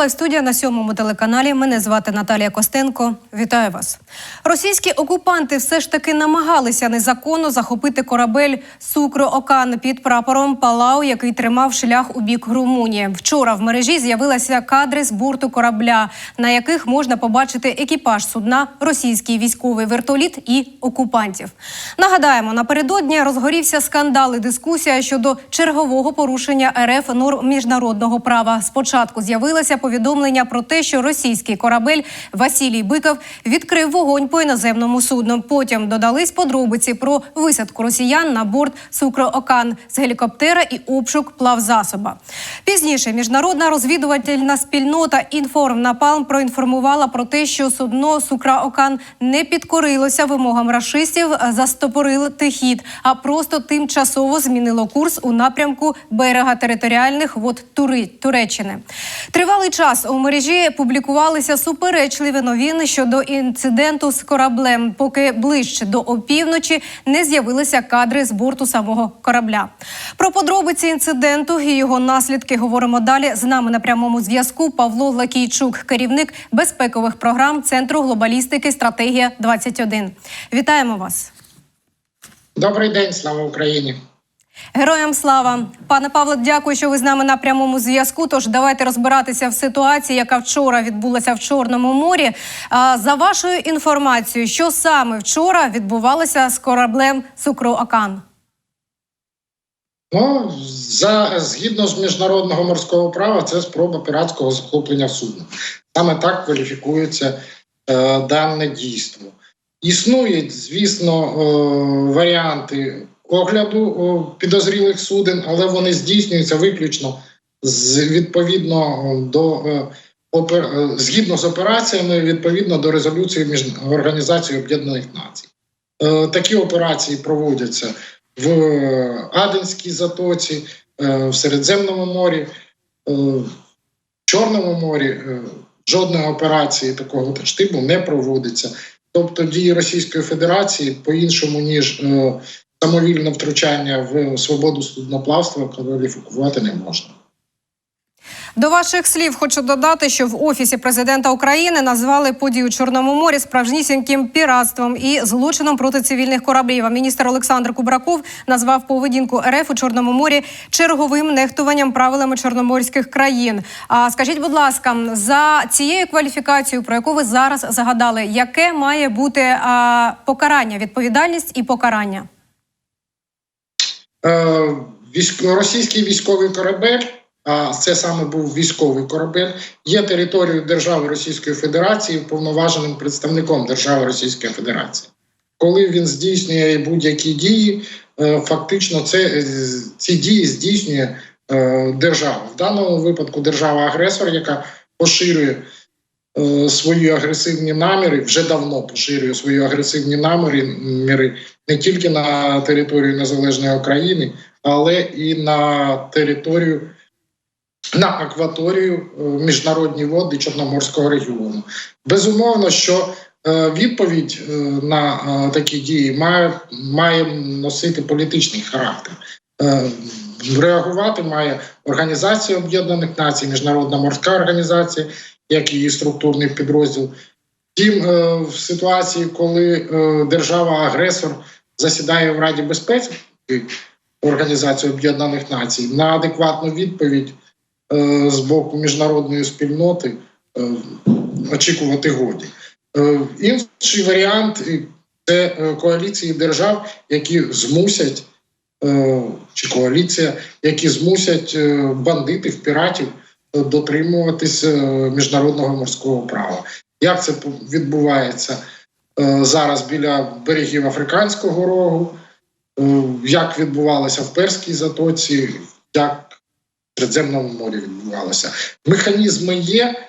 Лайв студія на сьомому телеканалі. Мене звати Наталія Костенко. Вітаю вас. Російські окупанти все ж таки намагалися незаконно захопити корабель Сукро Окан під прапором Палау, який тримав шлях у бік Румунії. Вчора в мережі з'явилися кадри з борту корабля, на яких можна побачити екіпаж судна, російський військовий вертоліт і окупантів. Нагадаємо, напередодні розгорівся скандал і дискусія щодо чергового порушення РФ норм міжнародного права. Спочатку з'явилося повідомлення про те, що російський корабель Василій Биков відкрив вогонь по іноземному судну. Потім додались подробиці про висадку росіян на борт Сукроокан з гелікоптера і обшук плавзасоба. Пізніше міжнародна розвідувальна спільнота «Інформнапалм» проінформувала про те, що судно Сукраокан не підкорилося вимогам рашистів застопорити хід, а просто тимчасово змінило курс у напрямку берега територіальних вод Туреччини. Тривалий час у мережі публікувалися суперечливі новини щодо інциденту з кораблем, поки ближче до опівночі не з'явилися кадри з борту самого корабля. Про подробиці інциденту і його наслідки говоримо далі. З нами на прямому зв'язку Павло Лакійчук, керівник безпекових програм Центру глобалістики Стратегія 21 Вітаємо вас. Добрий день, слава Україні. Героям слава, пане Павло, дякую, що ви з нами на прямому зв'язку. Тож давайте розбиратися в ситуації, яка вчора відбулася в Чорному морі. За вашою інформацією, що саме вчора відбувалося з кораблем Сукроакан? Ну, за згідно з міжнародного морського права, це спроба піратського захоплення судна. Саме так кваліфікується е, дане дійство. Існують, звісно, е, варіанти огляду підозрілих суден, але вони здійснюються виключно з відповідно до е, е, згідно з операціями, відповідно до резолюції між Організації Об'єднаних Націй. Е, такі операції проводяться в Аденській затоці, в Середземному морі, в Чорному морі жодної операції такого штибу не проводиться. Тобто дії Російської Федерації по-іншому, ніж е, самовільне втручання в свободу судноплавства кваліфікувати не можна. До ваших слів хочу додати, що в офісі президента України назвали подію у Чорному морі справжнісіньким піратством і злочином проти цивільних кораблів. А міністр Олександр Кубраков назвав поведінку РФ у Чорному морі черговим нехтуванням правилами чорноморських країн. А скажіть, будь ласка, за цією кваліфікацією, про яку ви зараз загадали, яке має бути а, покарання, відповідальність і покарання? Е. Російський військовий корабель, а це саме був військовий корабель, є територією держави Російської Федерації повноваженим представником держави Російської Федерації. Коли він здійснює будь-які дії, е, фактично це ці дії здійснює е, держава. В даному випадку держава-агресор, яка поширює свої агресивні наміри, вже давно поширює свої агресивні наміри міри не тільки на територію незалежної України, але і на територію на акваторію е, міжнародні води Чорноморського регіону. Безумовно, що е, відповідь е, на е, такі дії має, має носити політичний характер. Е, Реагувати має Організація Об'єднаних Націй, Міжнародна морська організація, як її структурний підрозділ. Втім, е, в ситуації, коли е, держава-агресор засідає в Раді безпеки Організації Об'єднаних Націй, на адекватну відповідь е, з боку міжнародної спільноти очікувати годі. Інший варіант це коаліції держав, які змусять чи коаліція, які змусять бандитів, піратів дотримуватись е, міжнародного морського права. Як це відбувається е, зараз біля берегів Африканського рогу? е, Як відбувалося в Перській затоці, як в Середземному морі відбувалося? Механізми є,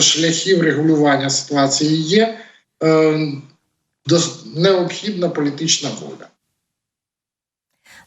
шляхів регулювання ситуації є. Необхідна політична воля.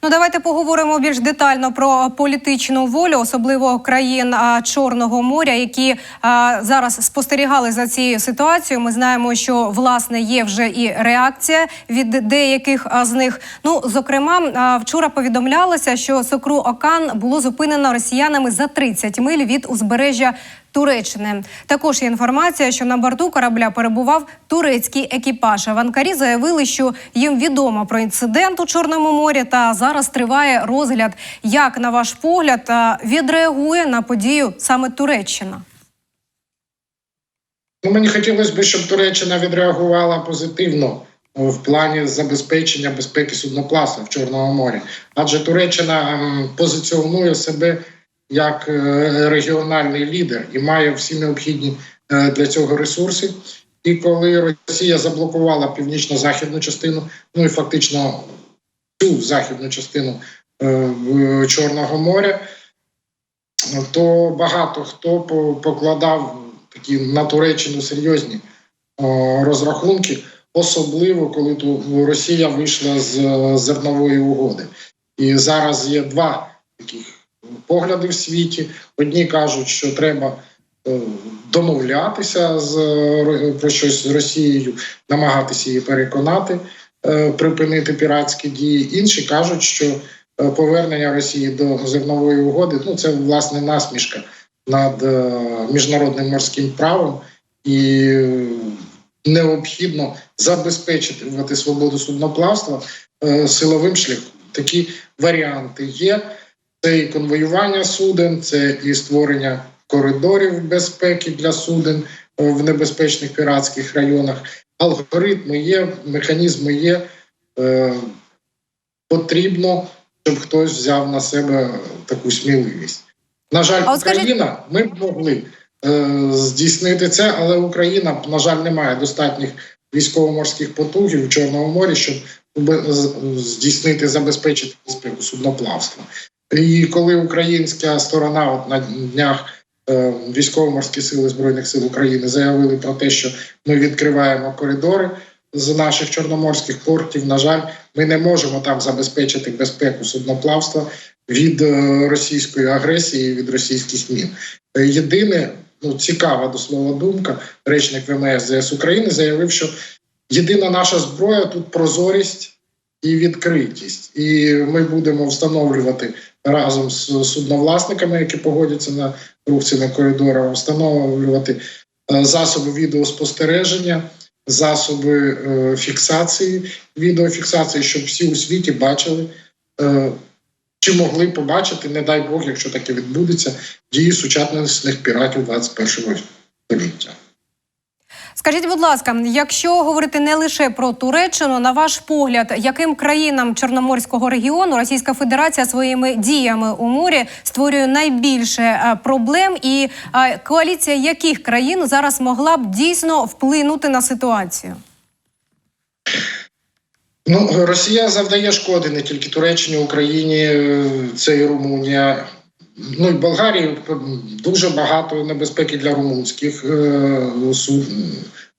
Ну, давайте поговоримо більш детально про політичну волю, особливо країн Чорного моря, які а, зараз спостерігали за цією ситуацією. Ми знаємо, що власне є вже і реакція від деяких з них. Ну, зокрема, вчора повідомлялося, що Сокру Окан було зупинено росіянами за 30 миль від узбережжя Туреччини. Також є інформація, що на борту корабля перебував турецький екіпаж. Аванкарі заявили, що їм відомо про інцидент у Чорному морі, та зараз триває розгляд, як на ваш погляд відреагує на подію саме Туреччина. Ну, мені хотілося б, щоб Туреччина відреагувала позитивно е, в плані забезпечення безпеки судноплавства в Чорному морі. Адже Туреччина позиціонує себе як е, регіональний лідер і має всі необхідні е, для цього ресурси. І коли Росія заблокувала північно-західну частину, ну і фактично всю західну частину е, Чорного моря, то багато хто покладав такі на Туреччину серйозні розрахунки, особливо коли Росія вийшла з зернової угоди. І зараз є два таких погляди в світі. Одні кажуть, що треба е, домовлятися з е, про щось з Росією, намагатися її переконати, е, припинити піратські дії. Інші кажуть, що повернення Росії до зернової угоди ну це власне насмішка над міжнародним морським правом і необхідно забезпечити свободу судноплавства е, силовим шляхом. Такі варіанти є. Це і конвоювання суден, це і створення коридорів безпеки для суден в небезпечних піратських районах. Алгоритми є, механізми є. Е, Потрібно, щоб хтось взяв на себе таку сміливість. На жаль, А Україна, ми б могли е, здійснити це, але Україна, на жаль, не має достатніх військово-морських потугів у Чорному морі, щоб здійснити, забезпечити безпеку судноплавства. І коли українська сторона от на днях е, військово-морські сили збройних сил України заявили про те, що ми відкриваємо коридори з наших чорноморських портів. На жаль, ми не можемо там забезпечити безпеку судноплавства від е, російської агресії, від російських мін. Єдине, ну цікава до слова думка, речник ВМС ЗС України заявив, що єдина наша зброя тут прозорість і відкритість, і ми будемо встановлювати разом з судновласниками, які погодяться на рух цими коридорами, встановлювати е, засоби відеоспостереження, засоби е, фіксації, відеофіксації, щоб всі у світі бачили. е, Чи могли побачити, не дай Бог, якщо таке відбудеться, дії сучасних піратів 21 століття. Скажіть, будь ласка, якщо говорити не лише про Туреччину, на ваш погляд, яким країнам Чорноморського регіону Російська Федерація своїми діями у морі створює найбільше е, проблем, і е, коаліція яких країн зараз могла б дійсно вплинути на ситуацію? Ну, Росія завдає шкоди не тільки Туреччині, Україні, е, це і Румунія. Ну і Болгарії дуже багато небезпеки для румунських е,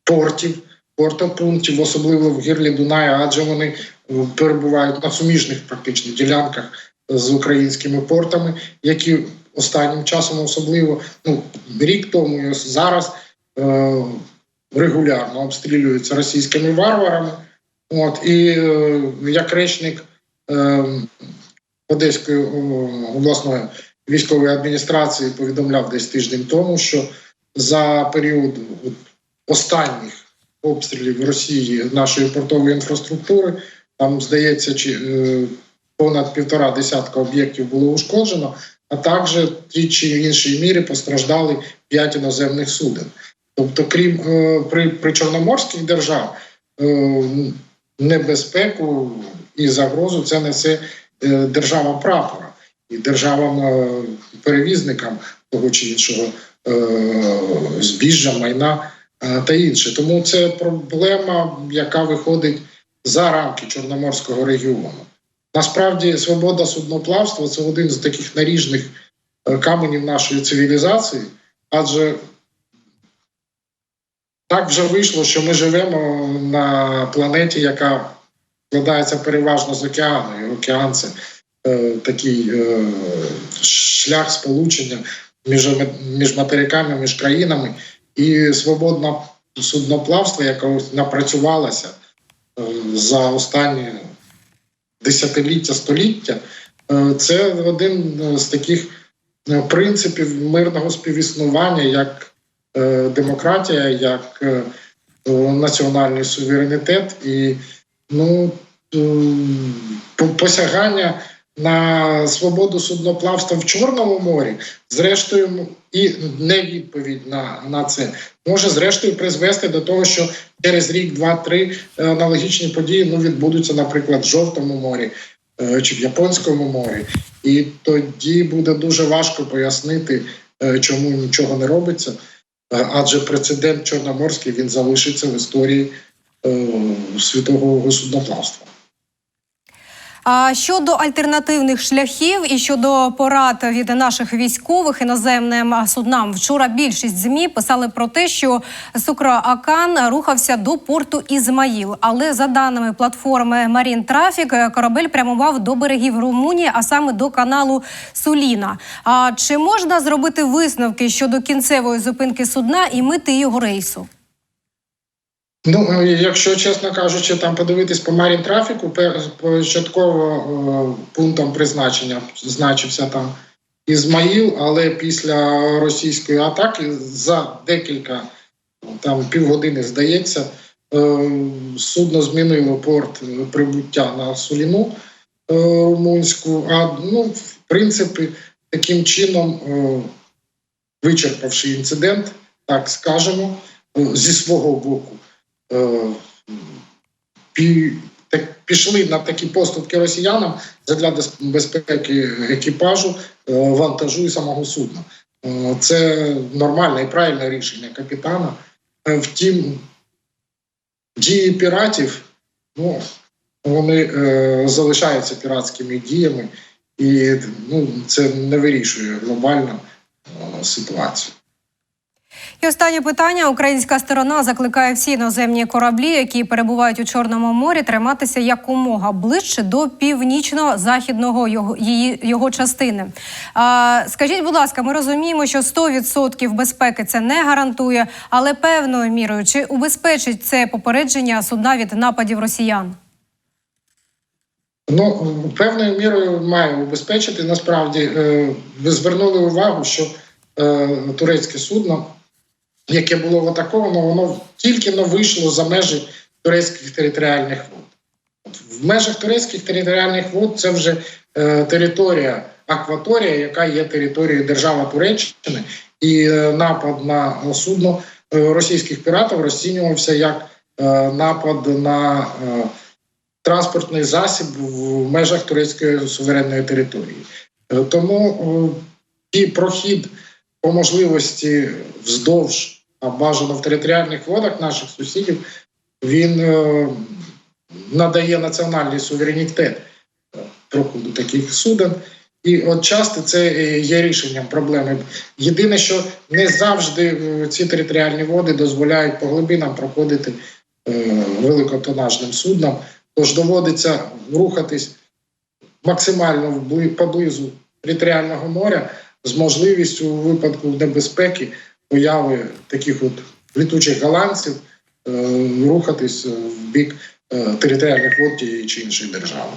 портів, портопунктів, особливо в гірлі Дунаю, адже вони е, перебувають на суміжних практично ділянках з українськими портами, які останнім часом особливо ну рік тому і зараз е, регулярно обстрілюються російськими варварами. От і як речник е, Одеської обласної військової адміністрації повідомляв десь тиждень тому, що за період останніх обстрілів Росії нашої портової інфраструктури, там здається, чи е, понад півтора десятка об'єктів було ушкоджено, а також в чи іншій мірі постраждали п'ять іноземних суден. Тобто, крім е, при, при чорноморських держав, е, небезпеку і загрозу це несе держава прапора і державам-перевізникам того чи іншого е, збіжжя, майна е, та інше. Тому це проблема, яка виходить за рамки Чорноморського регіону. Насправді, свобода судноплавства це один з таких наріжних е, каменів нашої цивілізації, адже так вже вийшло, що ми живемо на планеті, яка складається переважно з океану. І океан це е, такий е, шлях сполучення між, між материками, між країнами. І свободне судноплавство, яке напрацювалося е, за останні десятиліття, століття, е, це один з таких е, принципів мирного співіснування як е, демократія, як е, е, національний суверенітет і ну, е, посягання на свободу судноплавства в Чорному морі, зрештою, і не відповідь на, на це може зрештою призвести до того, що через рік, два-три е, аналогічні події ну, відбудуться, наприклад, в Жовтому морі е, чи в Японському морі. І тоді буде дуже важко пояснити, е, чому нічого не робиться. Адже прецедент Чорноморський він залишиться в історії світового судноплавства. А щодо альтернативних шляхів і щодо порад від наших військових іноземним суднам, вчора більшість змі писали про те, що Сукра-Акан рухався до порту Ізмаїл. Але за даними платформи Марін Трафік, корабель прямував до берегів Румунії, а саме до каналу Суліна. А чи можна зробити висновки щодо кінцевої зупинки судна і мети його рейсу? Ну, е, якщо чесно кажучи, там подивитись по марін трафіку, початково е, пунктом призначення значився там Ізмаїл, але після російської атаки за декілька там півгодини, здається, е, судно змінило порт прибуття на Суліну румунську. А ну, в принципі, таким чином, вичерпавши інцидент, так скажемо, зі свого боку пішли на такі поступки росіянам для безпеки екіпажу, е, вантажу і самого судна. Е, Це нормальне і правильне рішення капітана. Е, Втім, дії піратів ну, вони е, залишаються піратськими діями, і ну, це не вирішує глобально е, ситуацію. І останнє питання: українська сторона закликає всі іноземні кораблі, які перебувають у Чорному морі, триматися якомога ближче до північно-західного його її його частини. А, скажіть, будь ласка, ми розуміємо, що 100% безпеки це не гарантує, але певною мірою чи убезпечить це попередження судна від нападів росіян? Ну, певною мірою має убезпечити. Насправді, е, ви звернули увагу, що е, турецьке судно, яке було атаковано, воно тільки но вийшло за межі турецьких територіальних вод. В межах турецьких територіальних вод це вже е, територія, акваторія, яка є територією держави Туреччини, і е, напад на судно е, російських піратів розцінювався як е, напад на. Е, транспортний засіб в межах турецької суверенної території. Е, Тому е, і прохід по можливості вздовж, бажано в територіальних водах наших сусідів, він е, надає національний суверенітет е, проходу таких суден. І от часто це е, є рішенням проблеми. Єдине, що не завжди е, ці територіальні води дозволяють по глибинам проходити е, великотонажним суднам. Тож доводиться рухатись максимально поблизу територіального моря з можливістю у випадку небезпеки появи таких от літучих голландців е, рухатись е, в бік е, територіальних вод тієї чи іншої держави.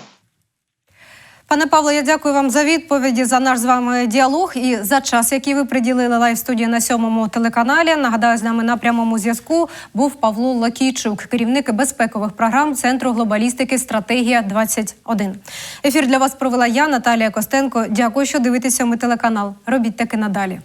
Пане Павло, я дякую вам за відповіді за наш з вами діалог і за час, який ви приділили лайв студії на сьомому телеканалі. Нагадаю, з нами на прямому зв'язку був Павло Лакійчук, керівник безпекових програм Центру глобалістики Стратегія 21 Ефір для вас провела я, Наталія Костенко. Дякую, що дивитеся ми телеканал. Робіть таки надалі.